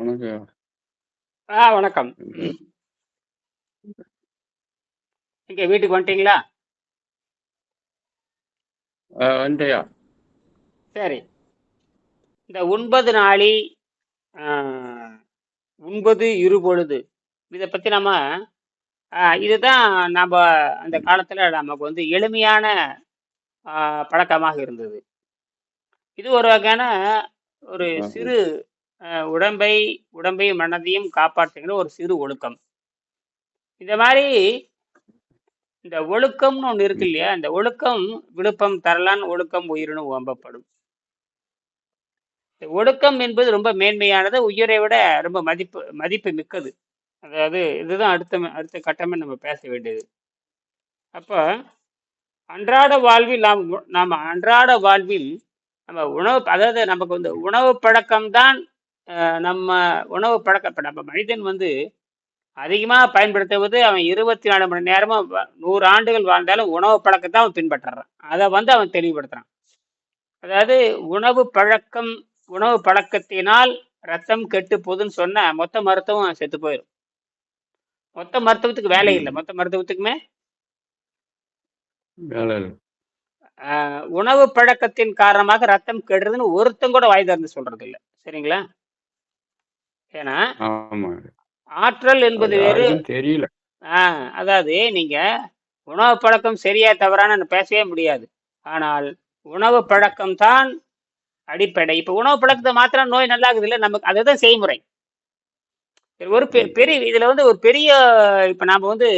வணக்கம். ஆ வணக்கம். எங்க வீட்டுக்கு வந்துட்டீங்களா? வந்துட்டயா? சரி. இந்த நாழி, ஆ உண்பது இருபொழுது. இத பத்தி நம்ம இதுதான் நம்ப அந்த காலத்துல நமக்கு வந்து எளிமையான பழக்கமாக இருந்தது. இது ஒரு வகையான ஒரு. சிறு உடம்பை உடம்பையும் மனதையும் காப்பாற்றுகிற ஒரு சிறு ஒழுக்கம். இந்த மாதிரி இந்த ஒழுக்கம்னு ஒன்று இருக்கு இல்லையா? இந்த ஒழுக்கம் விழுப்பம் தரலான் ஒழுக்கம் உயிரினும் ஓம்பப்படும். இந்த ஒழுக்கம் என்பது ரொம்ப மேன்மையானது. உயிரை விட ரொம்ப மதிப்பு மதிப்பு மிக்கது. அதாவது இதுதான் அடுத்த அடுத்த கட்டமே நம்ம பேச வேண்டியது. அப்போ அன்றாட வாழ்வில் நாம் நாம் அன்றாட வாழ்வில் நம்ம உணவு அதாவது நமக்கு வந்து உணவு பழக்கம் தான் நம்ம உணவு பழக்கம் இப்ப நம்ம மனிதன் வந்து அதிகமா பயன்படுத்துவது அவன் 24 மணி நேரமும் 100 ஆண்டுகள் வாழ்ந்தாலும் உணவு பழக்கத்த அவன் பின்பற்றுறான். அத வந்து அவன் தெளிவுபடுத்துறான். அதாவது உணவு பழக்கம் உணவு பழக்கத்தினால் ரத்தம் கெட்டுப் போகுதுன்னு சொன்னா, மொத்த மருத்துவம் செத்து போயிரும். மொத்த மருத்துவத்துக்கு வேலை இல்ல. மொத்த மருத்துவத்துக்குமே உணவு பழக்கத்தின் காரணமாக ரத்தம் கெடுறதுன்னு ஒருத்தன் கூட வாய் திறந்து சொல்றது இல்ல. சரிங்களா? ஏன்னா. ஆற்றல் என்பது வேறு தெரியல. ஆ அதாவது நீங்க உணவு பழக்கம் சரியா தவறான்னு நான் பேசவே முடியாது. ஆனால் உணவு பழக்கம் தான் அடிப்படை. இப்ப உணவு பழக்கத்த மாத்துனா நோய் நல்லாகுதுல்ல. நமக்கு அதுதான் செய்முறை. ஒரு. பெரிய இதுல வந்து ஒரு பெரிய இப்ப நாம வந்து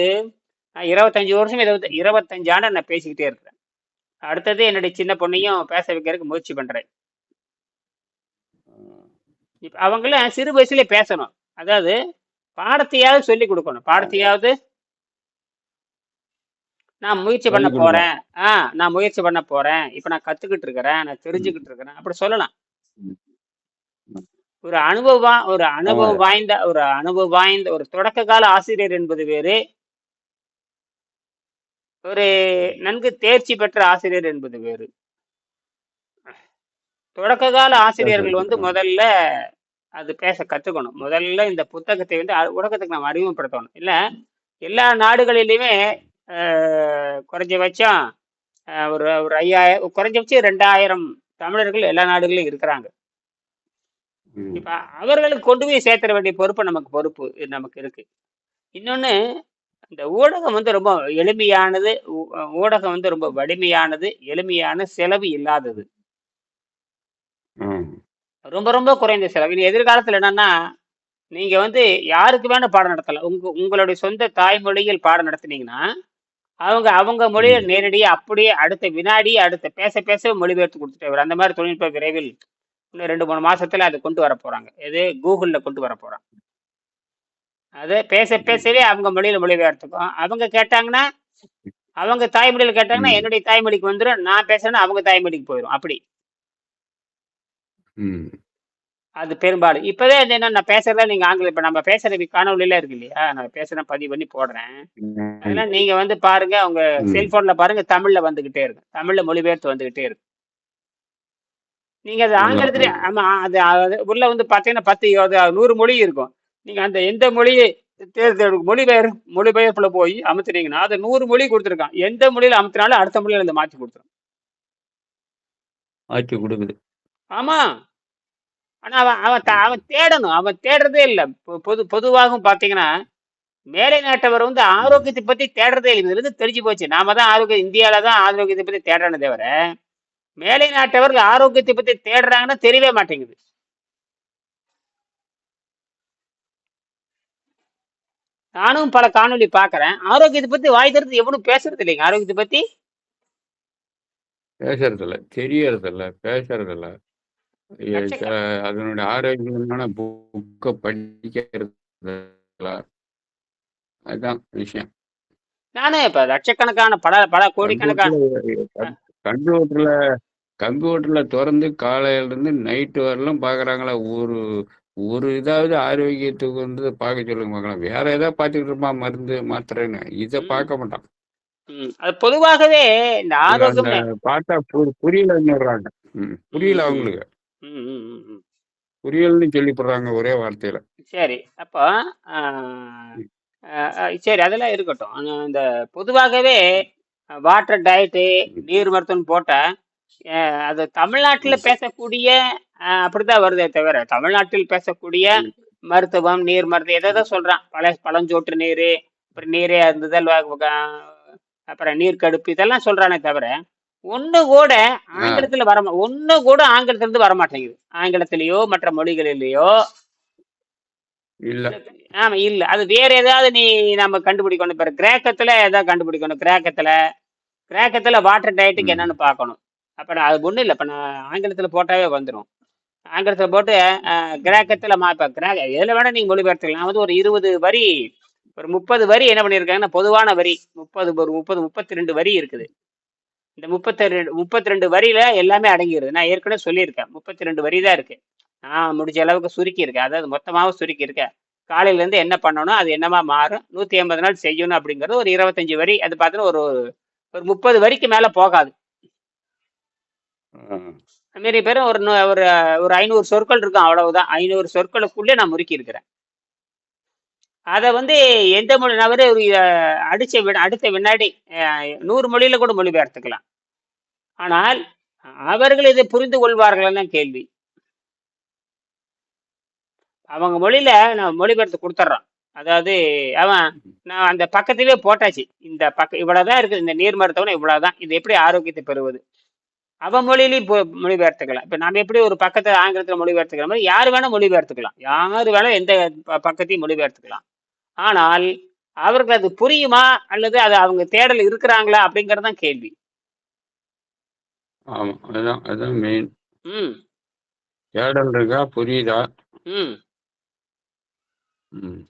25 வருஷம் 20 25 ஆண்டா நான் பேசிக்கிட்டே இருக்கிறேன். அடுத்தது என்னுடைய சின்ன பொண்ணையும் பேச வைக்கிறதுக்கு முயற்சி பண்றேன். இப்ப அவங்கலாம் சிறு வயசுலயே பேசணும். அதாவது பாடத்தையாவது சொல்லிக் குடுக்கணும். பாடத்தையாவது நான் முயற்சி பண்ண. போறேன். ஆ நான் முயற்சி பண்ண போறேன். இப்ப நான் கத்துக்கிட்டு இருக்கிறேன். நான். தெரிஞ்சுக்கிட்டு இருக்கிறேன். அப்படி சொல்லலாம். ஒரு அனுபவம் ஒரு. அனுபவம் வாய்ந்த ஒரு அனுபவம் வாய்ந்த ஒரு தொடக்க கால ஆசிரியர் என்பது வேறு. ஒரு நன்கு தேர்ச்சி பெற்ற ஆசிரியர் என்பது வேறு. தொடக்க கால ஆசிரியர்கள் வந்து. முதல்ல அது பேச கத்துக்கணும். முதல்ல இந்த புத்தகத்தை வந்து உலகத்துக்கு நம்ம அறிமுகப்படுத்தணும். இல்ல எல்லா நாடுகளிலுமே அ குறைஞ்சபட்சம் ஒரு ஒரு 5000 குறைஞ்சபட்சம் 2000 தமிழர்கள் எல்லா நாடுகளிலும் இருக்கிறாங்க. இப்ப அவர்களுக்கு கொண்டு போய் சேர்த்தற வேண்டிய பொறுப்பு நமக்கு பொறுப்பு நமக்கு இருக்கு. இன்னொன்னு இந்த ஊடகம் வந்து ரொம்ப எளிமையானது. ஊடகம் வந்து ரொம்ப வலிமையானது, எளிமையான, செலவு இல்லாதது. ரொம்ப ரொம்ப குறைந்த செலவு. இனி எதிர்காலத்துல என்னன்னா, நீங்க வந்து யாருக்கு வேணா பாடம் நடத்தலாம். உங்க உங்களுடைய சொந்த தாய்மொழியில் பாடம் நடத்துனீங்கன்னா, அவங்க அவங்க மொழியில ம். நேரடியா அப்படியே அடுத்த வினாடி, அடுத்த பேச பேச மொழிபெயர்த்து குடுத்துட்டே. அந்த மாரி தொழில்நுட்ப விரைவில் இன்னும் 2, 3 மாசத்துல அத கொண்டு வரப் போறாங்க. எது Googleல கொண்டு வரப் போறாங்க. அது பேச. பேசவே அவங்க மொழியில மொழிபெயர்த்துக்கும். அவங்க கேட்டாங்கன்னா, அவங்க தாய்மொழியில கேட்டாங்கன்னா. என்னுடைய தாய்மொழிக்கு வந்துரும். நான் பேசுறேன்னா அவங்க தாய்மொழிக்கு போயிரும். அப்படி. ம். அது பெரும்பாலும். இப்பவே அது என்ன நான் பேசுறத நீங்க ஆங்கிலம் இப்ப நம்ம பேசுற காணொளிலாம் இருக்கு இல்லையா? நான் பேசுறேன் பதிவு பண்ணி போடுறேன். ம். அதெல்லாம் நீங்க வந்து பாருங்க, ம். செல்போன்ல பாருங்க தமிழ்ல வந்துகிட்டே இருக்கும். தமிழ்ல மொழிபெயர்த்து வந்துகிட்டே இருக்கும். நீங்க அது ஆங்கிலத்திலே. ஆமா அது அது உள்ள வந்து பார்த்தீங்கன்னா 10 அது 100 மொழி இருக்கும். நீங்க அந்த எந்த மொழியை தேர்ந்தெடு மொழிபெயர் மொழிபெயர்ப்புல போய் அமுத்துனீங்கன்னா, அது 100 மொழி குடுத்துருக்கான். எந்த மொழியில அமுத்துனாலும் அடுத்த மொழியில இருந்து மாத்தி குடுத்துரும். ஆக்கி குடுக்குது. ஆமா. ஆனா அவன் அவன் அவன் தேடணும். அவன் தேடுறதே இல்லை பொ பொது பொதுவாகவும் பார்த்தீங்கன்னா, மேலை நாட்டவர் வந்து ஆரோக்கியத்தை பத்தி தேடுறதே இல்லை இதுலருந்து தெரிஞ்சு போச்சு. நாம தான் ஆரோக்கியம் இந்தியால தான் ஆரோக்கியத்தை பத்தி தேடுறானே தவிர, மேலை நாட்டவர்கள் ஆரோக்கியத்தை பத்தி தேடுறாங்கன்னா தெரியவே மாட்டேங்குது. நானும் பல காணொளி பாக்குறேன் ஆரோக்கியத்தை பத்தி வாய் திறந்து எவனும் பேசுறது இல்லைங்க. ஆரோக்கியத்தை பத்தி. பேசுறதில்ல. தெரியறதில்ல. பேசுறதில்ல. எ பேசுறது இல்லை அதனுடைய ஆரோக்கியமான புக்க படிக்கிறதில்ல. அதான் விஷயம். நானே இப்ப லட்சக்கணக்கான பல பல கோடிக்கணக்கான கம்ப்யூட்டர்ல கம்ப்யூட்டர்ல தொறந்து காலையிலருந்து நைட்டு வரலும் பார்க்குறாங்களா? ஒரு ஒரு இதாவது ஆரோக்கியத்துக்கு வந்து பார்க்க சொல்லுங்க பார்க்கலாம். வேற ஏதாவது பார்த்துக்கிட்டு இருப்பான் மருந்து, மாத்திரைன்னு. இத. பார்க்க மாட்டான். அது பொதுவாகவே இந்த ஆரோக்கியம்னு பார்த்தா பு புரியலன்னுறாங்க. ம். ம், புரியல. அவங்களுக்கு. ம், ம், ம், ம். புரியல்னு சொல்லிப்படுறாங்க ஒரே வார்த்தையில சரி அப்போ ஆஹ், ஆஹ், ஆஹ், சரி அதெல்லாம் இருக்கட்டும் ஆனா, இந்த பொதுவாகவே வாட்டர் டயட்டு நீர் மருத்துவம் போட்ட ஆஹ், அது தமிழ்நாட்டில். பேசக்கூடிய ஆஹ், அப்படிதான் வருதே தவிர தமிழ்நாட்டில் பேசக்கூடிய. மருத்துவம் நீர் மருத்துவம் எதை தான் சொல்றான் பழ பழஞ்சோற்று நீர் அப்புறம் நீரே இருந்ததல் அப்புறம் நீர் கடுப்பு இதெல்லாம் சொல்றானே தவிர ஒண்ணு கூட ஆங்கிலத்துல வர ஒண்ணு கூட ஆங்கிலத்துல இருந்து வர மாட்டேங்குது. ஆங்கிலத்திலேயோ மற்ற மொழிகளிலேயோ. இல்ல. ஆமா இல்ல. அது வேற ஏதாவது நீ நம்ம கண்டுபிடிக்கணும். இப்ப கிரேக்கத்துல ஏதாவது கண்டுபிடிக்கணும். கிரேக்கத்துல. கிரேக்கத்துல வாட்டர் டயட்டுக்கு. என்னன்னு பார்க்கணும். அப்ப நான் அது ஒண்ணும் இல்ல. இப்ப நான் ஆங்கிலத்துல போட்டாவே வந்துடும் ஆங்கிலத்துல போட்டு கிரேக்கத்துல மா இப்ப கிரேக்க எதுல வேணா நீங்க மொழிபெயர்த்துக்கலாம். வந்து ஒரு இருபது வரி ஒரு முப்பது வரி என்ன பண்ணியிருக்காங்கன்னா பொதுவான வரி. முப்பது ஒரு முப்பது முப்பத்தி ரெண்டு வரி இருக்குது. இந்த முப்பத்தி ரெண்டு முப்பத்தி ரெண்டு வரியில எல்லாமே அடங்கிடுது நான் ஏற்கனவே சொல்லியிருக்கேன். முப்பத்தி ரெண்டு வரி தான் இருக்கு. நான் முடிஞ்ச அளவுக்கு சுருக்கி இருக்கேன் அதாவது மொத்தமாகவும் சுருக்கி இருக்கேன் காலையில இருந்து என்ன பண்ணணும் அது என்னமா மாறும் நூத்தி ஐம்பது நாள் செய்யணும் அப்படிங்கிறது ஒரு இருபத்தஞ்சு வரி. அது பார்த்தீங்கன்னா ஒரு ஒரு முப்பது வரிக்கு மேல போகாது. மாரி பேரும் ஒரு ஒரு ஒரு ஐநூறு சொற்கள் இருக்கும். அவ்வளவுதான். ஐநூறு சொற்களுக்குள்ளே நான் முறுக்கி இருக்கிறேன் அதை வந்து எந்த மொழி நபரே ஒரு அடிச்ச விட அடுத்த வினாடி நூறு மொழியில கூட மொழிபெயர்த்துக்கலாம். ஆனால் அவர்கள் இதை புரிந்து கொள்வார்கள்னு கேள்வி. அவங்க மொழியில நான் மொழிபெயர்த்து கொடுத்துட்றான் அதாவது அவன் நான் அந்த பக்கத்திலே போட்டாச்சு. இந்த பக்க இவ்வளவுதான் இருக்குது. இந்த நீர் மருத்துவம் இவ்வளவுதான். இது எப்படி ஆரோக்கியத்தை பெறுவது? அவன் மொழியிலையும் இப்போ மொழிபெயர்த்துக்கலாம். இப்போ நம்ம எப்படி ஒரு பக்கத்தை ஆங்கிலத்தில் மொழிபெயர்த்துக்கிற மாதிரி யார் வேணால் மொழிபெயர்த்துக்கலாம். யார் வேணால் எந்த ப- பக்கத்தையும் மொழிபெயர்த்துக்கலாம். ஆனால் அவருக்கு அது புரியுமா? அல்லது அது அவங்க தேடல் இருக்கிறாங்களா? அப்படிங்கிறது தான் கேள்வி. ஆமா அதான் அதான் மெயின் ம். தேடல் இருக்கா? புரியுதா? ம். ம்.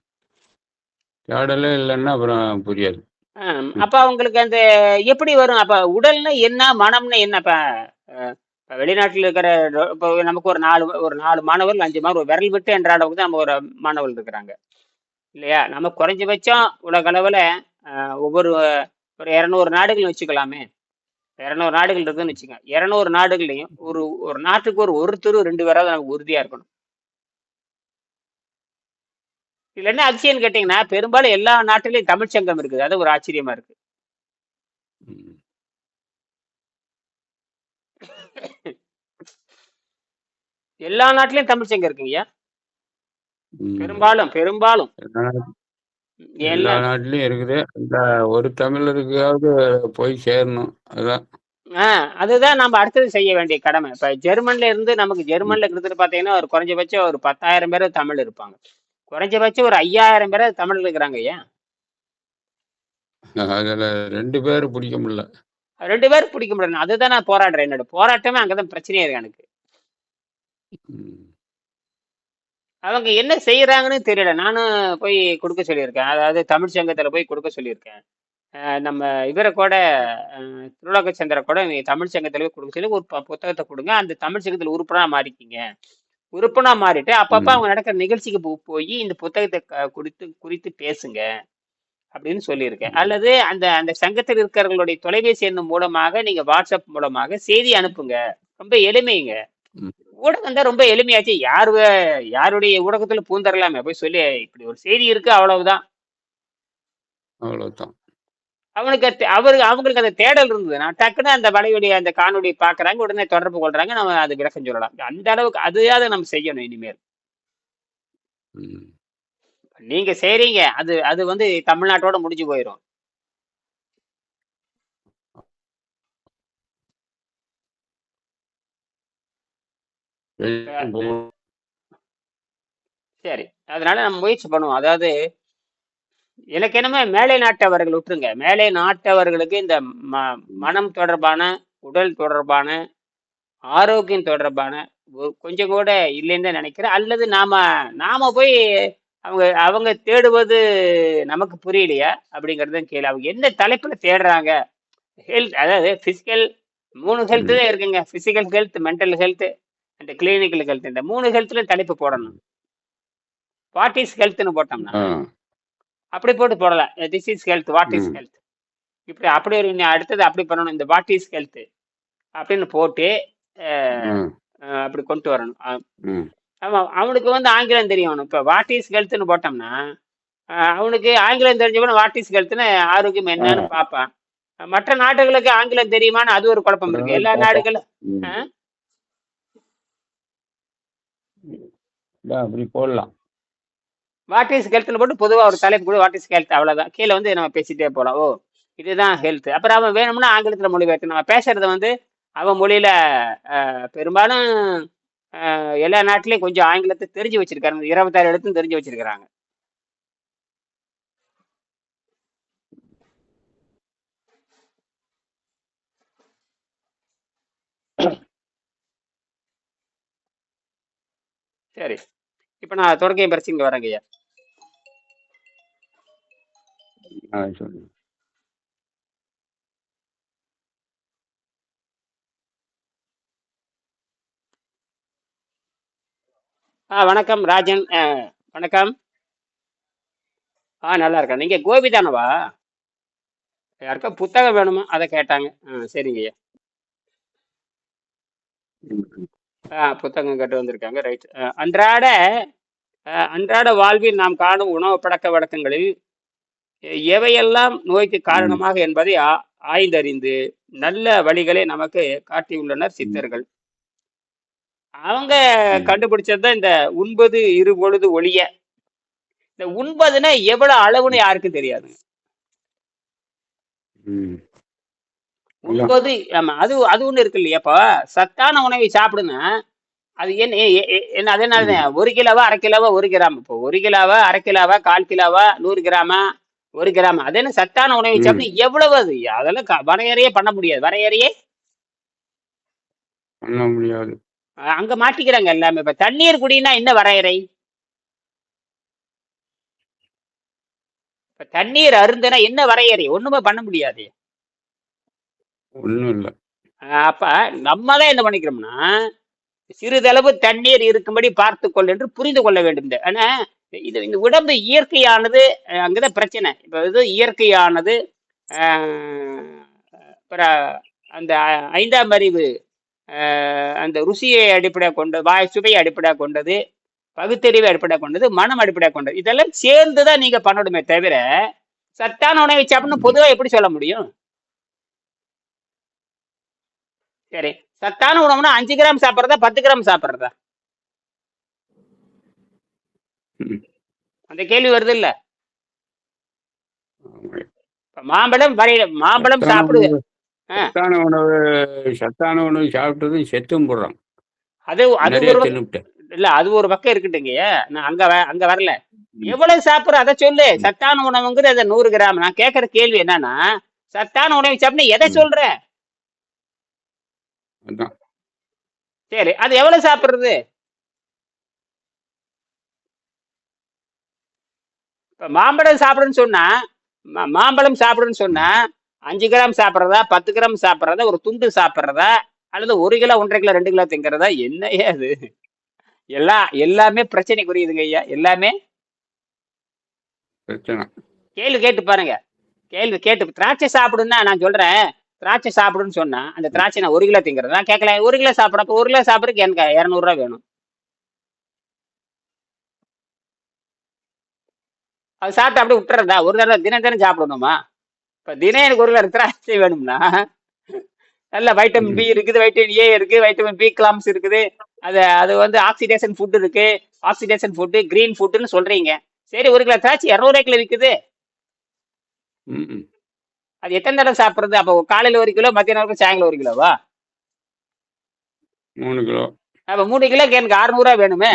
தேடலே இல்லைன்னா அப்புறம் புரியாது. அப்ப அவங்களுக்கு அந்த எப்படி வரும்? அப்ப உடல்னா என்ன? மனம்னா என்ன? இப்ப வெளிநாட்டுல இருக்கிற இப்ப நமக்கு ஒரு நாலு ஒரு நாலு மாணவர்கள் அஞ்சு மாணவர் விரல் விட்டு என்ற அளவுக்கு தான் நம்ம ஒரு மாணவர்கள் இருக்கிறாங்க. இல்லையா? நம்ம குறைஞ்சபட்சம் உலக அளவுல ஒவ்வொரு ஒரு இரநூறு நாடுகள் வச்சுக்கலாமே. இரநூறு நாடுகள் இருக்குன்னு வச்சுக்கோங்க. இரநூறு நாடுகள்லையும் ஒரு ஒரு நாட்டுக்கு ஒரு ஒருத்தர் ரெண்டு பேராவது நமக்கு உறுதியா இருக்கணும். இதுல என்ன அதிசயம்னு கேட்டீங்கன்னா பெரும்பாலும் எல்லா நாட்டிலையும் தமிழ்ச் சங்கம் இருக்குது. அது ஒரு ஆச்சரியமா இருக்கு. ம். எல்லா நாட்டிலையும் தமிழ்ச் சங்கம் இருக்குங்கய்யா. பெரும்பாலும் பெரும்பாலும். எல்லா நாட்- எல்லா எல்லா நாட்டிலயும் இருக்குது. இந்த ஒரு தமிழருக்காவது போய் சேரணும். அதான். ஆ அதுதான் நம்ம அடுத்தது செய்ய வேண்டிய கடமை. இப்ப ஜெர்மன்ல இருந்து நமக்கு ஜெர்மன்ல கிட்டத்தட்ட பாத்தீங்கன்னா ஒரு குறைஞ்சபட்சம் ஒரு பத்தாயிரம் பேர் தமிழ் இருப்பாங்க. குறைஞ்சபட்சம் ஒரு ஐயாயிரம் பேர் தமிழ் இருக்கிறாங்க ஐயா. அதுல ரெண்டு பேர் பிடிக்க முடியல. ரெண்டு பேர் பிடிக்க முடியல. அதுதான் நான் போராடுறேன். என்னோட போராட்டமே அங்கதான் பிரச்சனையே இருக்கு எனக்கு. அவங்க என்ன செய்யறாங்கன்னு தெரியல. நானும் போய் கொடுக்க சொல்லியிருக்கேன். அதாவது தமிழ் சங்கத்துல போய் கொடுக்க சொல்லியிருக்கேன். நம்ம இவரை கூட திருலோக சந்திர கூட தமிழ் சங்கத்துல போய் கொடுக்க சொல்லி ஒரு ப- புத்தகத்தை கொடுங்க. அந்த தமிழ் சங்கத்துல உறுப்பினரா மாறிக்கிங்க. உறுப்பினரா மாறிட்டு அப்பப்ப. அவங்க நடக்கிற நிகழ்ச்சிக்கு போய் இந்த புத்தகத்தை க- குறித்து குறித்து பேசுங்க அப்படின்னு சொல்லியிருக்கேன். அல்லது அந்த அந்த சங்கத்தில் இருக்கிறவங்களுடைய தொலைபேசி எண் மூலமாக நீங்க வாட்ஸ்அப் மூலமாக செய்தி அனுப்புங்க. ரொம்ப எளிமைங்க. ஊடகம் தான் ரொம்ப எளிமையாச்சு. யார் யாருடைய ஊடகத்துல பூந்தரலாமே போய் சொல்லி. இப்படி ஒரு செய்தி இருக்கு அவ்வளவுதான். அவ்வளவுதான். அவனுக்கு அவரு அவங்களுக்கு அந்த தேடல் இருந்தது. நான் டக்குன்னு அந்த வலையுடைய அந்த காணொளி பாக்குறாங்க உடனே தொடர்பு கொள்றாங்க நம்ம அது விளக்கம் சொல்லலாம். அந்த அளவுக்கு அதையாவது நம்ம செய்யணும் இனிமேல். நீங்க செய்றீங்க. அது அது வந்து தமிழ்நாட்டோட முடிஞ்சு போயிடும் சரி. அதனால நம்ம முயற்சி பண்ணுவோம். அதாவது எனக்கு என்னமே மேலை நாட்டவர்கள் விட்டுருங்க. மேலை நாட்டவர்களுக்கு இந்த ம- மனம் தொடர்பான உடல் தொடர்பான ஆரோக்கியம் தொடர்பான கொஞ்சம் கூட இல்லைன்னு தான் நினைக்கிறேன். அல்லது நாம நாம போய் அவங்க அவங்க தேடுவது நமக்கு புரியலையா? அப்படிங்கிறது கேள்வி. அவங்க என்ன தலைப்புல தேடுறாங்க? ஹெல்த் அதாவது பிசிக்கல் மூணு ஹெல்த் தான் இருக்குங்க. Physical health mental health and clinical health இந்த மூணு ஹெல்த்ல தலைப்பு போடணும். வாட் இஸ் ஹெல்த்னு போட்டோம்னா. அப்படி போட்டு போடலாம் this is health what is. Health இப்படி அப்படி ஒரு அடுத்தது அப்படி பண்ணணும். இந்த வாட் இஸ் ஹெல்த் அப்படின்னு போட்டு அப்படி கொண்டு வரணும். அஹ், ம். ஆமா அவனுக்கு வந்து ஆங்கிலம் தெரியணும். இப்போ வாட் இஸ் ஹெல்த்னு போட்டோம்னா அவனுக்கு ஆங்கிலம் தெரிஞ்சவன வாட் இஸ் ஹெல்த்னு ஆரோக்கியம் என்னன்னு பார்ப்பான் மற்ற நாடுகளுக்கு ஆங்கிலம் தெரியுமான்னு அது ஒரு குழப்பம் இருக்கு. எல்லா நாடுகளும் அப்படி போடலாம். வாட் இஸ் ஹெல்த்னு போட்டு பொதுவாக ஒரு தலைப்பு கூட வாட் இஸ் ஹெல்த் அவ்வளோதான் கீழே வந்து நம்ம பேசிட்டே போகலாம் ஓ இதுதான் ஹெல்த் அப்புறம் அவன் வேணும்னா ஆங்கிலத்தில் மொழிபெயர்த்து நம்ம பேசுறது வந்து அவன் மொழியில பெரும்பாலும் எல்லா நாட்டிலையும் கொஞ்சம் ஆங்கிலத்தை தெரிஞ்சு வச்சிருக்காங்க இருபத்தாறு எழுத்தும் தெரிஞ்சு வச்சிருக்கிறாங்க. சரி. இப்போ நான் தொடக்கையும் பறிச்சு இங்கே வரேங்க ஐயா. ஆ சொல்லுங்க. ஆ வணக்கம் ராஜன். வணக்கம். ஆ நல்லா இருக்கேன். நீங்கள் கோபி தானவா? யாருக்கா புத்தகம் வேணுமா? அதை கேட்டாங்க. ஆ சரிங்க ஐயா. ம். ஆ புத்தகம் கேட்டு வந்திருக்காங்க ரைட் அன்றாட அன்றாட வாழ்வில் நாம் காணும் உணவு பழக்க வழக்கங்களில் எவையெல்லாம் நோய்க்கு. காரணமாக என்பதை ஆய்ந்தறிந்து நல்ல வழிகளை நமக்கு காட்டியுள்ளனர். சித்தர்கள் அவங்க ம். கண்டுபிடிச்சது தான் இந்த உண்பது இரு பொழுது ஒழிய இந்த உண்பதுன்னா எவ்வளவு அளவுன்னு யாருக்கும் தெரியாது ம். அதான் உண்பது ஆமா அது அது ஒண்ணு இருக்கு இல்லையா இப்போ? சத்தான உணவை சாப்பிடுங்க. அது என்ன என்ன அது என்ன ம். ஒரு கிலோவா அரை கிலோவா ஒரு கிராம் இப்போ? ஒரு கிலோவா அரை கிலோவா கால் கிலோவா நூறு கிராமா ஒரு கிராம்? அது என்ன சத்தான உணவை. சாப்பிட்டு எவ்வளவு அது? அதெல்லாம் வரையறையே பண்ண முடியாது. வரையறையே? பண்ண முடியாது. அங்க மாட்டிக்கிறாங்க எல்லாமே. இப்ப தண்ணீர் குடினா என்ன வரையறை? இப்ப தண்ணீர் அருந்துனா என்ன வரையறை? ஒண்ணுமே பண்ண முடியாது. ஒன்றும் இல்லை. அப்ப நம்ம தான் என்ன பண்ணிக்கிறோம்னா சிறிதளவு தண்ணீர் இருக்கும்படி பார்த்து கொள் என்று புரிந்து கொள்ள வேண்டும். இந்த ஆனா இது இந்த உடம்பு இயற்கையானது அங்கதான் பிரச்சனை. இப்ப இது இயற்கையானது அந்த ஐந்தாம் அறிவு அந்த ருசியை அடிப்படையாக கொண்டது வாய் சுவையை அடிப்படையாக கொண்டது பகுத்தறிவை அடிப்படையாக கொண்டது மனம் அடிப்படையாக கொண்டது இதெல்லாம் சேர்ந்து தான் நீங்க பண்ணணுமே தவிர சத்தான உணவை சாப்பிடணும் பொதுவா எப்படி சொல்ல முடியும்? சரி. சத்தான உணவுனா அஞ்சு கிராம் சாப்பிட்றதா பத்து கிராம் சாப்பிட்றதா. அந்த கேள்வி வருது இல்ல? மாம்பழம் வரைய மாம்பழம் சத்தான சாப்பிடு உணவு ஆ, சத்தான உணவு சத்தான உணவு சாப்பிட்டதும் செத்தும் போடுறான் அது அது இல்ல அது ஒரு பக்கம் இருக்கட்டுங்க நான் அங்க அங்க வரல. எவ்வளவு சாப்பிடுற அதை சொல்லு. சத்தான உணவுங்கிறது அது நூறு கிராம். நான் கேட்கற கேள்வி என்னன்னா சத்தான உணவை சாப்பிட்டு எதை. சொல்ற? அதான். சரி அது எவ்வளவு சாப்பிடுறது? இப்ப மாம்பழம் சாப்பிடுன்னு சொன்னா மாம்பழம் சாப்பிடுன்னு சொன்னா அஞ்சு கிராம் சாப்பிட்றதா பத்து கிராம் சாப்பிட்றதா ஒரு துண்டு சாப்பிட்றதா அல்லது ஒரு கிலோ ஒன்றரை கிலோ ரெண்டு கிலோ திங்கிறதா? என்னையா அது? எல்லா எல்லாமே பிரச்சனைக்குரியதுங்க ஐயா. எல்லாமே? பிரச்சனை. கேள்வி கேட்டு பாருங்க. கேள்வி கேட்டு திராட்சை சாப்பிடுன்னா நான் சொல்றேன் திராட்சை சாப்பிடுன்னு சொன்னா அந்த திராட்சை நான் ஒரு கிலோ திங்கிறது? நான் கேட்கல ஒரு கிலோ சாப்பிட்றப்ப ஒரு கிலோ சாப்பிட்றதுக்கு எனக்கு இரநூறுவா வேணும். அது சாப்பிட்டு அப்படியே விட்டுறதா? ஒரு தடவை தினம் தினம் சாப்பிடணுமா? இப்போ தினம் எனக்கு ஒரு கிலோ திராட்சை வேணும்னா நல்ல வைட்டமின் பி. இருக்குது வைட்டமின் ஏ இருக்கு வைட்டமின் பி கிளாம்ஸ் இருக்குது. அது அது வந்து ஆக்சிடேஷன் ஃபுட் இருக்கு. ஆக்சிடேஷன் ஃபுட்டு கிரீன் ஃபுட்டுன்னு சொல்றீங்க. சரி ஒரு கிலோ திராட்சை இரநூறு கிலோ விற்குது. அது எத்தனை தடவை சாப்பிட்றது? அப்போ காலையில் ஒரு கிலோ மத்தியானம் வரைக்கும் சாயங்காலம் ஒரு கிலோவா? மூணு கிலோ. அப்போ மூணு கிலோக்கு எனக்கு அறுநூறுவா வேணுமே?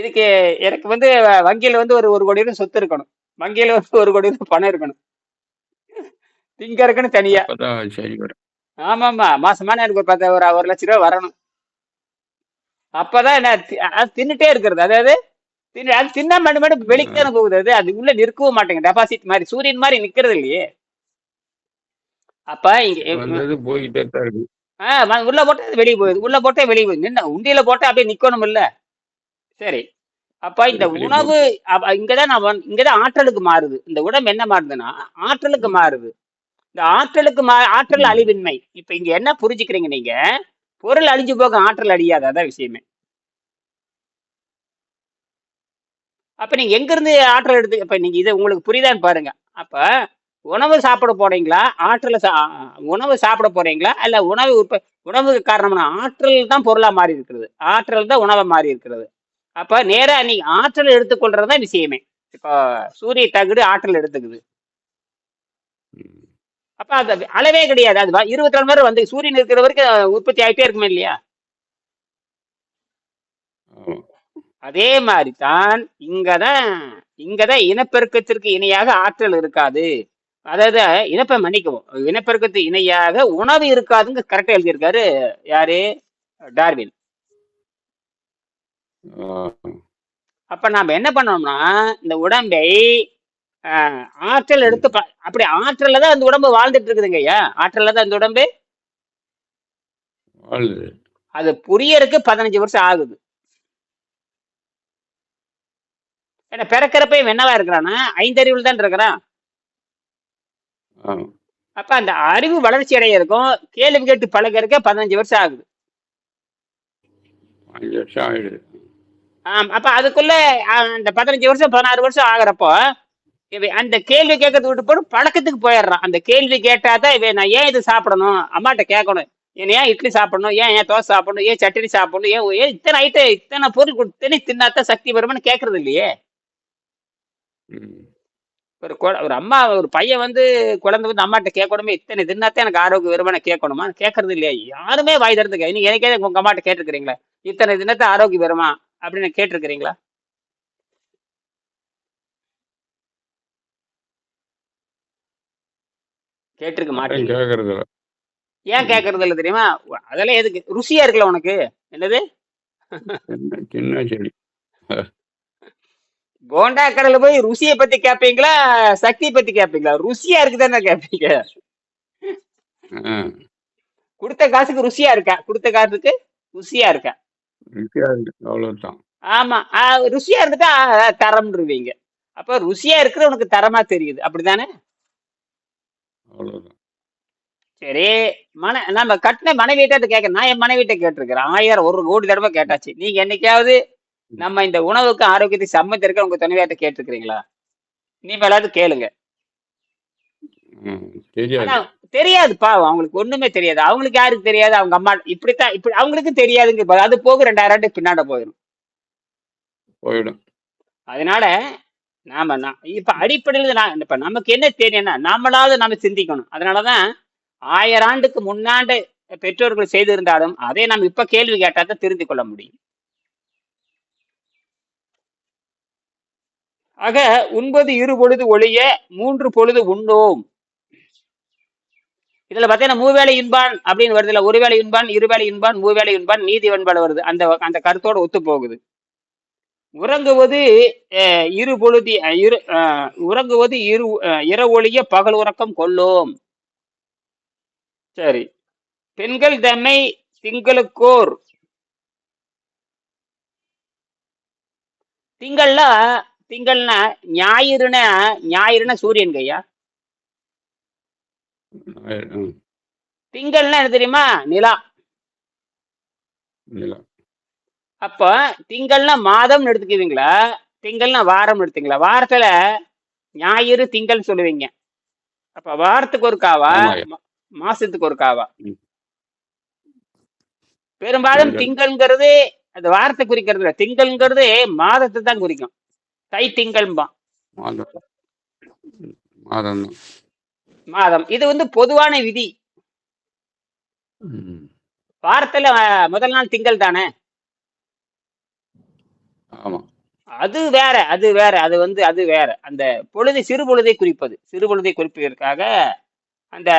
இதுக்கு எனக்கு வந்து வங்கியில் வந்து ஒரு ஒரு கோடி ரூபாய் சொத்து இருக்கணும். வங்கியில் வந்து ஒரு கோடி ரூபாய் பணம் இருக்கணும். திங்கறதுக்குன்னு தனியா. அப்பதான் சரி வரும். ஆமாம்மா மாசமான எனக்கு ஒரு பத்து ஒரு ஒரு லட்ச ரூபா வரணும். அப்பதான் என்ன தின்னுட்டே இருக்கிறது. அதாவது அது தின்னா மட்டும் மட்டும் வெளிக்கு தானே போகுது. அது அது உள்ள நிற்கவும் மாட்டேங்க டெபாசிட் மாதிரி சூரியன் மாதிரி நிக்கிறது இல்லையே. அப்ப இங்க வந்தது போய்கிட்டே தான் இருக்கு. ஆ, ம- உள்ள போட்டா வெளியே போகுது. உள்ள போட்டா வெளியே போகுது. நின்ன உண்டியில போட்டா அப்படியே நிக்கணும் இல்ல. சரி. அப்ப இந்த உணவு இங்கதான் நான் இங்கதான் ஆற்றலுக்கு மாறுது. இந்த உடம்பு என்ன மாறுதுன்னா ஆற்றலுக்கு மாறுது. இந்த ஆற்றலுக்கு மா ஆற்றல் அழிவின்மை. இப்ப இங்க என்ன புரிஞ்சுக்கிறீங்க நீங்க? பொருள் அழிஞ்சு போக ஆற்றல் அழியாது. அதான் விஷயமே. அப்ப நீங்க எங்க இருந்து ஆற்றல் எடுத்து இப்ப நீங்க இது உங்களுக்கு புரியுதான்னு பாருங்க. அப்ப உணவு சாப்பிட போறீங்களா? ஆற்றல சா உணவு சாப்பிட போறீங்களா? அல்ல உணவு உற்ப உணவுக்கு காரணமான ஆற்றல் தான் பொருளா மாறி இருக்கிறது. ஆற்றல் தான் உணவா மாறி இருக்கிறது. அப்ப நேரா நீங்க ஆற்றல் எடுத்துக்கொள்றது தான் விஷயமே. இப்போ சூரிய தகுடு ஆற்றல் எடுத்துக்குது. அப்ப அது அளவே கிடையாது. அது இருபத்தி நாலு மணி நேரம் வந்து சூரியன் இருக்கிற வரைக்கும் உற்பத்தி ஆகிட்டே இருக்குமே இல்லையா ஆமா. அதே மாதிரி தான் இங்கதான் இங்கதான் இனப்பெருக்கத்திற்கு இணையாக ஆற்றல் இருக்காது. அதாவது இனப்ப மன்னிக்கவும். இனப்பெருக்கத்துக்கு இணையாக உணவு இருக்காதுங்க கரெக்டா எழுதியிருக்காரு யாரு? டார்வின். அப்ப நாம என்ன பண்ணோம்னா இந்த உடம்பை ஆற்றல் எடுத்து அப்படி ஆற்றல்ல தான் அந்த உடம்பு வாழ்ந்துட்டு இருக்குதுங்க ஐயா. ஆற்றல்ல தான் அந்த உடம்பு. அது புரியறதுக்கு பதினஞ்சு வருஷம் ஆகுது. ஏன்னா பிறக்கிறப்ப இவன் என்னவா இருக்கிறான்னா ஐந்தறிவில் தான் இருக்கிறான். அப்ப அந்த அறிவு வளர்ச்சி அடைய இருக்கும். கேள்வி கேட்டு பழகிறதுக்கு பதினஞ்சு வருஷம் ஆகுது. ஆம், அப்ப அதுக்குள்ள அந்த பதினஞ்சு வருஷம் பதினாறு வருஷம் ஆகுறப்போ இவன் அந்த கேள்வி கேட்கறது விட்டு போட்டு பழக்கத்துக்கு போயிடுறான். அந்த கேள்வி கேட்டாதான் இவன் நான் ஏன் இது சாப்பிடணும்? அம்மாட்ட கேட்கணும். ஏன் ஏன் இட்லி சாப்பிடணும்? ஏன் ஏன் தோசை சாப்பிடணும்? ஏன் சட்னி சாப்பிடணும்? ஏன் ஏன் இத்தனை ஐட்டம் இத்தனை பொருள் கொடுத்தனே தின்னாதான் சக்தி வரும்னு கேட்கறது இல்லையே. ஒரு ஒரு அம்மா ஒரு பையன் வந்து குழந்தை வந்து அம்மாட்ட கேட்கணுமே இத்தனை தின்னாத்தான் எனக்கு ஆரோக்கிய வருமானம் கேட்கணுமா? கேட்கறது இல்லையா. யாருமே வாய் திறந்துக்க நீங்க எனக்கே உங்க அம்மாட்ட கேட்டிருக்கிறீங்களா? இத்தனை தினத்தை ஆரோக்கியம் வருமா? அப்படின்னு கேட்டிருக்கிறீங்களா? கேட்டிருக்க மாட்டேன் யாரும் கேட்கறது இல்ல. ஏன் கேட்கறது இல்ல தெரியுமா? அதெல்லாம் எதுக்கு? ருசியா இருக்குல்ல உனக்கு. என்னது? சின்ன செடி. போண்டா கடையில போய் ருசியை பத்தி கேட்பீங்களா சக்தியை பத்தி கேட்பீங்களா ருசியா இருக்குதானே கேட்பீங்க ஆ. கொடுத்த காசுக்கு ருசியா இருக்கா? கொடுத்த காசுக்கு ருசியா இருக்கா? அவ்வளவுதான். ஆமா ருசியா இருந்துட்டா தரம்ன்றீங்க அப்ப ருசியா இருக்கிற உனக்கு தரமா தெரியுது. அப்படிதானே அவ்வளவுதான். சரி மன நம்ம கட்டின மனைவிட்ட கேட்க நான் என் மனைவிட்ட கேட்டிருக்கிறேன். ஆயிரம் ஒரு கோடி தடவை கேட்டாச்சு. நீங்க என்னைக்காவது நம்ம இந்த உணவுக்கு ஆரோக்கியத்துக்கு சம்மந்தம் இருக்க உங்க துணைவியாட்ட கேட்டிருக்கிறீங்களா? நீ மேலாவது கேளுங்க. தெரியாது. பாவம். அவங்களுக்கு ஒண்ணுமே தெரியாது. அவங்களுக்கு யாருக்கு தெரியாது? அவங்க அம்மா இப்படித்தான் இப்படி அவங்களுக்கு தெரியாதுங்க. அது போக ரெண்டாயிரம் ஆண்டு பின்னாட போயிடும். போயிடும். அதனால நாம இப்ப அடிப்படையில் நான் இப்ப நமக்கு என்ன தெரியும்னா நம்மளாவது நம்ம சிந்திக்கணும். அதனாலதான் ஆயிரம் ஆண்டுக்கு முன்னாண்டு பெற்றோர்கள் செய்திருந்தாலும் அதை நாம் இப்ப கேள்வி கேட்டா தான் திருந்திக் கொள்ள முடியும். ஆக உண்பது இரு பொழுது ஒழிய மூன்று பொழுது உண்ணோம். இதுல பாத்தீங்கன்னா மூவேளை இன்பான் அப்படின்னு வருது இல்ல ஒருவேளை இன்பான் இருவேளை இன்பான் மூவேளை இன்பான் நீதி வெண்பாடு வருது. அந்த அந்த கருத்தோட ஒத்து போகுது. உறங்குவது இரு பொழுதி இரு உறங்குவது இரு இர இரவொழிய பகல் உறக்கம் கொள்ளோம். சரி. பெண்கள் தம்மை திங்களுக்கோர். திங்கள்ல திங்கள்னா ஞாயிறுனா ஞாயிறுனா சூரியன் கையா? ம். திங்கள்னா என்ன தெரியுமா? நிலா. அப்ப திங்கள்னா மாதம் எடுத்துக்குவீங்களா? திங்கள்னா வாரம் எடுத்தீங்களா வாரத்துல ஞாயிறு திங்கள் சொல்லுவீங்க. அப்ப வாரத்துக்கு ஒரு காவா மாசத்துக்கு ஒரு காவா. பெரும்பாலும் திங்கள். திங்கள்ங்கிறது அது வாரத்தை குறிக்கிறது இல்ல திங்கள்ங்கிறது மாதத்தை தான் குறிக்கும். தை திங்கள்பா மாதம். மாதம். இது வந்து பொதுவான விதி. வாரத்துல முதல் நாள் திங்கள் தானே? அது வேற அது வேற அது வந்து அது வேற. அந்த பொழுது சிறு பொழுதை குறிப்பது. சிறு பொழுதை குறிப்பதற்காக அந்த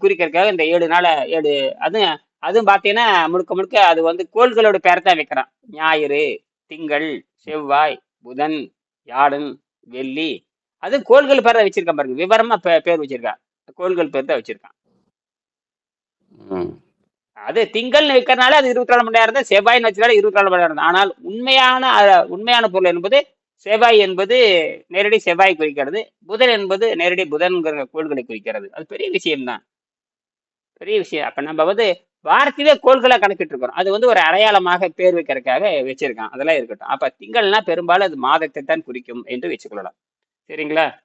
குறிக்கிறதுக்காக இந்த ஏழு நாள ஏழு அது அதுவும் பார்த்தீங்கன்னா முழுக்க முழுக்க அது வந்து கோள்களோட பேரை தான் வைக்கிறான். ஞாயிறு திங்கள் செவ்வாய் புதன் வியாழன் வெள்ளி. அது கோள்கள் பேரை வச்சிருக்கான் பாருங்க. விவரமா பேர் வச்சிருக்கான். கோள்கள் பேர் தான் வச்சிருக்கான். அது திங்கள்னு வைக்கிறனால அது இருபத்தி நாலு மணி நேரம் தான். செவ்வாய்னு வச்சதால இருபத்தி நாலு மணி நேரம் தான். ஆனால் உண்மையான உண்மையான பொருள் என்பது செவ்வாய் என்பது நேரடி செவ்வாய் குறிக்கிறது. புதன் என்பது நேரடி புதன்கிற கோள்களை குறிக்கிறது. அது பெரிய விஷயம்தான். பெரிய விஷயம். அப்ப நம்ம வந்து வாரத்திலே கோள்களை கணக்கிட்டு இருக்கிறோம் அது வந்து ஒரு அடையாளமாக பேர் வைக்கிறதுக்காக வச்சிருக்கான். அதெல்லாம் இருக்கட்டும். அப்ப திங்கள்னா பெரும்பாலும் அது மாதத்தை தான் குறிக்கும் என்று வச்சுக்கொள்ளலாம். சரிங்களா?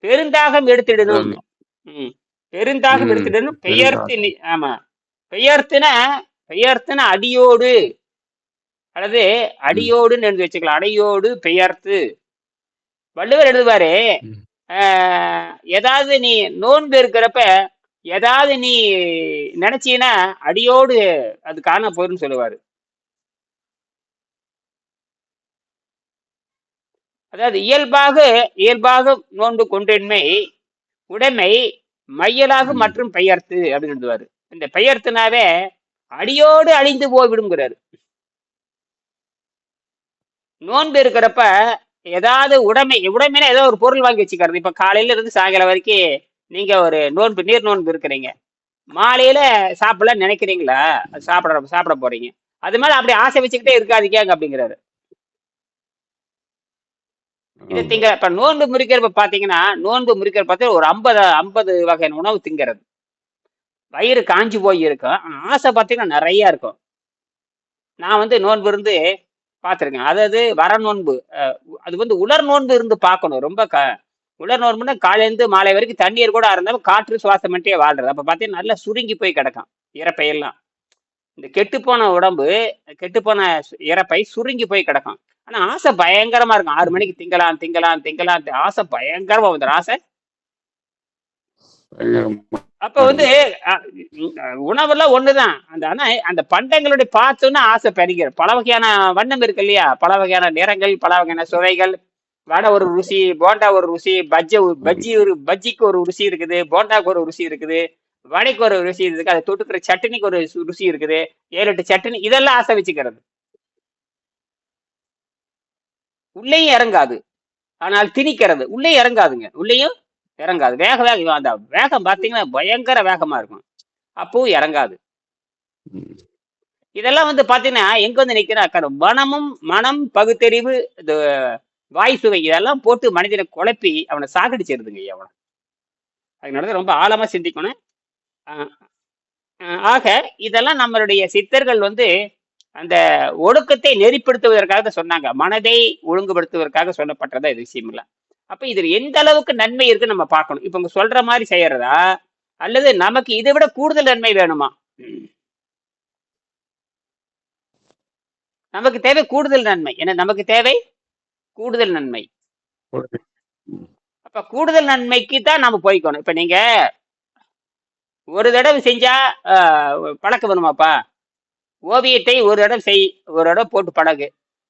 பெருந்தாகம் எடுத்திடணும். ஆமா. ம். பெருந்தாகம். எடுத்திடணும். பெயர்த்து நி- ஆமா. பெயர்த்துன பெயர்த்துன அடியோடு. அல்லது அடியோடுன்னு எழுதி வச்சுக்கலாம். அடியோடு பெயர்த்து. வள்ளுவர் எழுதுவாரு ஏதாவது நீ நோன்பு இருக்கிறப்ப ஏதாவது நீ நினைச்சீன்னா அடியோடு அது காண போயிருன்னு சொல்லுவாரு. அதாவது இயல்பாக இயல்பாக நோன்பு கொண்டின்மை உடைமை மையலாக. மற்றும் பெயர்த்து அப்படின்னு எழுதுவாரு இந்த பெயர்த்துனாவே அடியோடு அழிந்து போய்விடுங்கிறாரு. நோன்பு இருக்கிறப்ப ஏதாவது உடைமை உடைமைனா ஏதோ ஒரு பொருள் வாங்கி வச்சுக்கிறது. இப்ப காலையில இருந்து சாயங்காலம் வரைக்கும் நீங்க ஒரு நோன்பு நீர் நோன்பு இருக்கிறீங்க. மாலையில சாப்பிடல நினைக்கிறீங்களா? சாப்பிட சாப்பிட போறீங்க. அது மேல அப்படி ஆசை வச்சுக்கிட்டே இருக்காதீங்க அப்படிங்கிறாரு. இது. திங்க இப்ப நோன்பு முறிக்கிறப்ப பாத்தீங்கன்னா நோன்பு முறிக்கிற பார்த்து ஒரு ஐம்பது ஐம்பது வகையான உணவு திங்கிறது. வயிறு காஞ்சி போய் இருக்கும். ஆசை பார்த்தீங்கன்னா நிறைய இருக்கும். நான் வந்து நோன்பு இருந்து பார்த்துருக்கேன் அதாவது வர நோன்பு அது வந்து உலர் நோன்பு இருந்து பார்க்கணும். ரொம்ப க உலர் நோன்புனா காலையிலேருந்து மாலை வரைக்கும் தண்ணீர் கூட இருந்தாலும் காற்று சுவாசம் பண்ணிட்டே வாழ்றது. அப்போ பார்த்தீங்கன்னா நல்லா சுருங்கி போய் கிடக்கும் இறப்பையெல்லாம் இந்த கெட்டுப்போன உடம்பு கெட்டுப்போன இறப்பை சுருங்கி போய் கிடக்கும். ஆனா ஆசை பயங்கரமா இருக்கும். ஆறு மணிக்கு திங்கலாம் திங்கலாம் திங்கலாம். ஆசை பயங்கரமா வந்துடும் ஆசை? அப்ப வந்து உணவெல்லாம் ஒண்ணுதான். அந்த ஆனா அந்த பண்டங்களுடைய பார்த்தோன்னா ஆசை பெருகிற பல வகையான வண்ணம் இருக்கு இல்லையா? பல வகையான நிறங்கள் பல வகையான சுவைகள். வடை ஒரு ருசி போண்டா ஒரு ருசி பஜ்ஜி ஒரு- பஜ்ஜி ஒரு பஜ்ஜிக்கு ஒரு ருசி இருக்குது போண்டாக்கு ஒரு ருசி இருக்குது வடைக்கு ஒரு ருசி இருக்கு அதை தொட்டுக்கிற சட்னிக்கு ஒரு ருசி இருக்குது ஏழு எட்டு சட்னி இதெல்லாம் ஆசை வச்சுக்கிறது உள்ளேயும் இறங்காது. ஆனால் திணிக்கிறது. உள்ளே இறங்காதுங்க. உள்ளேயும் இறங்காது. வேக வேக அந்த வேகம் பார்த்தீங்கன்னா பயங்கர வேகமா இருக்கும். அப்பவும் இறங்காது. இதெல்லாம் வந்து பாத்தீங்கன்னா எங்க வந்து நிக்கிறா மனமும் மனம் பகுத்தறிவு வாய் சுவை இதெல்லாம் போட்டு மனிதனை குழப்பி அவனை சாகடிச்சிருதுங்க ஐயா அவனை. அதனால ரொம்ப ஆழமா சிந்திக்கணும். ஆக இதெல்லாம் நம்மளுடைய சித்தர்கள் வந்து அந்த ஒடுக்கத்தை நெறிப்படுத்துவதற்காக தான் சொன்னாங்க. மனதை ஒழுங்குபடுத்துவதற்காக சொல்லப்பட்டதா இது விஷயம் இல்லை. அப்ப இதுல எந்த அளவுக்கு நன்மை இருக்குன்னு நம்ம பார்க்கணும். இப்ப இங்க சொல்ற மாதிரி செய்யறதா? அல்லது நமக்கு இதை விட கூடுதல் நன்மை வேணுமா? நமக்கு தேவை கூடுதல் நன்மை. ஏன்னா நமக்கு தேவை கூடுதல் நன்மை. அப்ப கூடுதல் நன்மைக்கு தான் நாம போய்க்கணும். இப்ப நீங்க ஒரு தடவை செஞ்சா பழக்க வேணுமாப்பா ஓவியத்தை ஒரு தடவை செய் ஒரு தடவை போட்டு பழகு.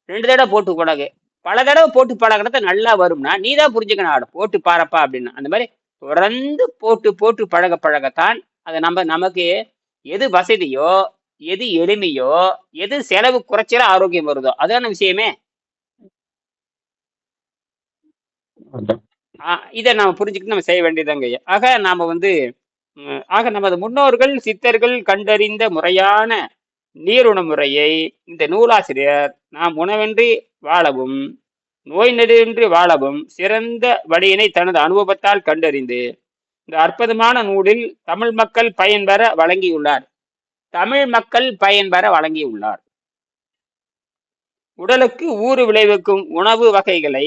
ரெண்டு தடவை போட்டு பழகு. பல தடவை போட்டு பழகுறத நல்லா வரும்னா நீ தான் புரிஞ்சுக்கணும். ஆட போட்டு பாரப்பா அப்படின்னு. அந்த மாதிரி தொடர்ந்து போட்டு போட்டு பழக பழகத்தான் அது நம்ம நமக்கு எது வசதியோ எது எளிமையோ எது செலவு குறைச்சல ஆரோக்கியம் வருதோ அதான விஷயமே அதான். ஆஹ் இதை நாம புரிஞ்சுக்கிட்டு நம்ம செய்ய வேண்டியதாங்க ஆக நாம வந்து ஆக நமது முன்னோர்கள் சித்தர்கள் கண்டறிந்த முறையான நீருண முறையை இந்த நூலாசிரியர் நாம் உணவின்றி வாழவும் நோய் நெறியின்றி வாழவும் சிறந்த வழியினை தனது அனுபவத்தால் கண்டறிந்து இந்த அற்புதமான நூலில் தமிழ் மக்கள் பயன்பெற வழங்கியுள்ளார். தமிழ் மக்கள் பயன்பெற வழங்கியுள்ளார். உடலுக்கு ஊறு விளைவிக்கும் உணவு வகைகளை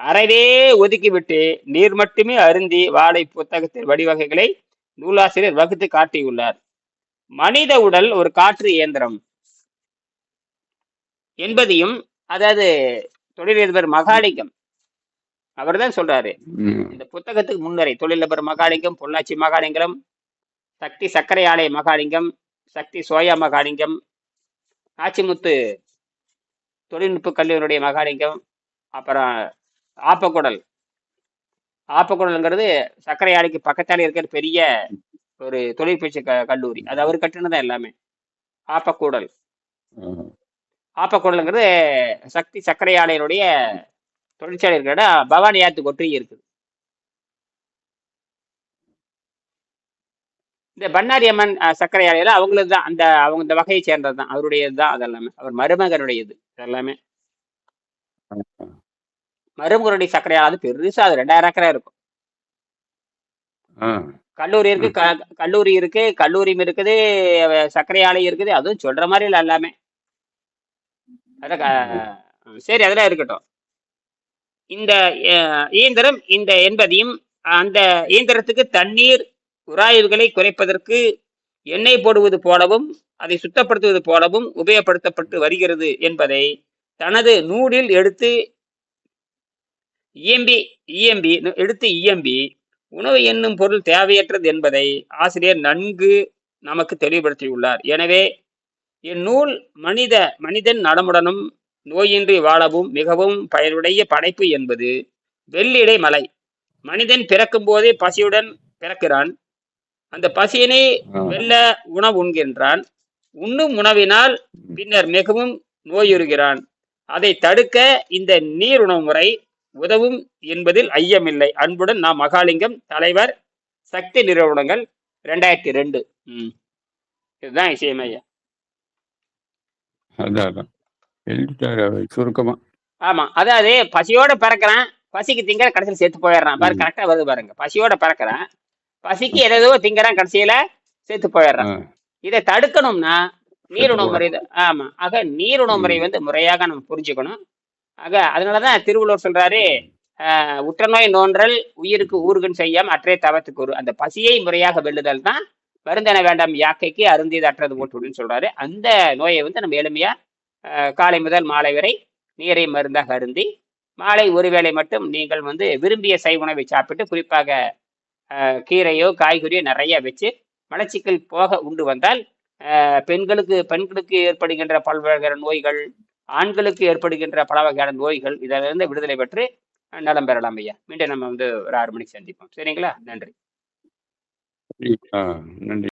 அறவே ஒதுக்கிவிட்டு நீர் மட்டுமே அருந்தி வாழை புத்தகத்தின் வடிவகைகளை நூலாசிரியர் வகுத்து காட்டியுள்ளார். மனித உடல் ஒரு காற்று இயந்திரம். என்பதையும் அதாவது தொழிலதிபர் மகாலிங்கம் அவர்தான் சொல்றாரு. ம். இந்த புத்தகத்துக்கு முன்னரை தொழிலதிபர் மகாலிங்கம் பொள்ளாச்சி மகாலிங்கம் சக்தி சர்க்கரை ஆலை மகாலிங்கம் சக்தி சோயா மகாலிங்கம் ஆச்சிமுத்து தொழில்நுட்ப கல்லூரியுடைய மகாலிங்கம் அப்புறம் ஆப்பக்குடல். ஆப்பக்குடல்ங்கிறது சர்க்கரை ஆலைக்கு பக்கத்தால இருக்கிற பெரிய ஒரு தொழிற்பயிற்சி க கல்லூரி. அது அவர் கட்டினதான் எல்லாமே. ஆப்பக்கூடல். ஆப்பக்கூடலுங்கிறது சக்தி சர்க்கரை ஆலையினுடைய தொழிற்சாலை இருக்கிற இடம். பவானி ஆத்து ஒற்றி இருக்குது. இந்த பண்ணாரி அம்மன் அஹ், சர்க்கரை ஆலையில அவங்களது தான். அந்த அவங்க இந்த வகையை சேர்ந்தது தான் அவருடையது தான் அதெல்லாமே. அவர் மருமகனுடையது. எல்லாமே மருமகுரடி சர்க்கரை ஆலை அது பெருசா அது ரெண்டாயிரம் ஏக்கரா இருக்கும். கல்லூரி இருக்கு கல்லூரி இருக்கு கல்லூரியும் இருக்குது சர்க்கரை ஆலை இருக்குது அதுவும் சொல்ற மாதிரி இல்லை எல்லாமே. சரி அதெல்லாம் இருக்கட்டும். இந்த இயந்திரம் இந்த என்பதையும் அந்த இயந்திரத்துக்கு தண்ணீர் உராய்வுகளை குறைப்பதற்கு எண்ணெய் போடுவது போலவும் அதை சுத்தப்படுத்துவது போலவும் உபயோகப்படுத்தப்பட்டு வருகிறது என்பதை தனது நூலில் எடுத்து இயம்பி இயம்பி எடுத்து இயம்பி உணவு என்னும் பொருள் தேவையற்றது என்பதை ஆசிரியர் நன்கு நமக்கு தெளிவுபடுத்தியுள்ளார். எனவே இந்நூல் மனித மனிதன் நலமுடனும் நோயின்றி வாழவும் மிகவும் பயனுடைய படைப்பு என்பது வெள்ளிடை மலை. மனிதன் பிறக்கும் போதே பசியுடன் பிறக்கிறான். அந்த பசியினை. வெல்ல உணவு உண்கின்றான். உண்ணும் உணவினால் பின்னர் மிகவும் நோயுறுகிறான். அதை தடுக்க இந்த நீர் உணவு முறை உதவும் என்பதில் ஐயமில்லை. அன்புடன் நாம் மகாலிங்கம் தலைவர் சக்தி நிறுவனங்கள் ரெண்டாயிரத்தி ரெண்டு. ம். இதுதான் விஷயம் ஐயா. அதான் சுருக்கமா. ஆமா அதாவது பசியோட பிறக்கிறான் பசிக்கு திங்கிற கடைசியில் செத்து போயிடுறான். பாரு. கரெக்டா வருது பாருங்க. பசியோட பிறக்கிறான் பசிக்கு ஏதோ திங்கிறான் கடைசியில செத்து போயிடுறான். இதை தடுக்கணும்னா நீருணவு முறை. ஆமா. ஆக நீருணவு முறை. வந்து முறையாக நம்ம புரிஞ்சுக்கணும். ஆக அதனாலதான் திருவள்ளுவர் சொல்றாரு ஆஹ், உற்றநோய் நோன்றல் உயிருக்கு ஊருகன் செய்யாம அற்றே தவத்துக்கு ஒரு. அந்த பசியை முறையாக வெல்லுதல் தான் வருந்தன வேண்டாம் யாக்கைக்கு அருந்தியது அற்றது போட்டுன்னு சொல்றாரு. அந்த நோயை வந்து நம்ம எளிமையா காலை முதல் மாலை வரை நீரை மருந்தாக அருந்தி மாலை ஒருவேளை மட்டும் நீங்கள் வந்து விரும்பிய சை உணவை சாப்பிட்டு குறிப்பாக கீரையோ காய்கறியோ நிறைய வச்சு மலச்சிக்கல் போக உண்டு வந்தால் பெண்களுக்கு பெண்களுக்கு ஏற்படுகின்ற பல்வேறு நோய்கள் ஆண்களுக்கு ஏற்படுகின்ற பல வகையான நோய்கள் இதிலிருந்து விடுதலை பெற்று நலம் பெறலாம் ஐயா. மீண்டும் நம்ம வந்து ஒரு ஆறு மணிக்கு சந்திப்போம். சரிங்களா? நன்றி. நன்றி.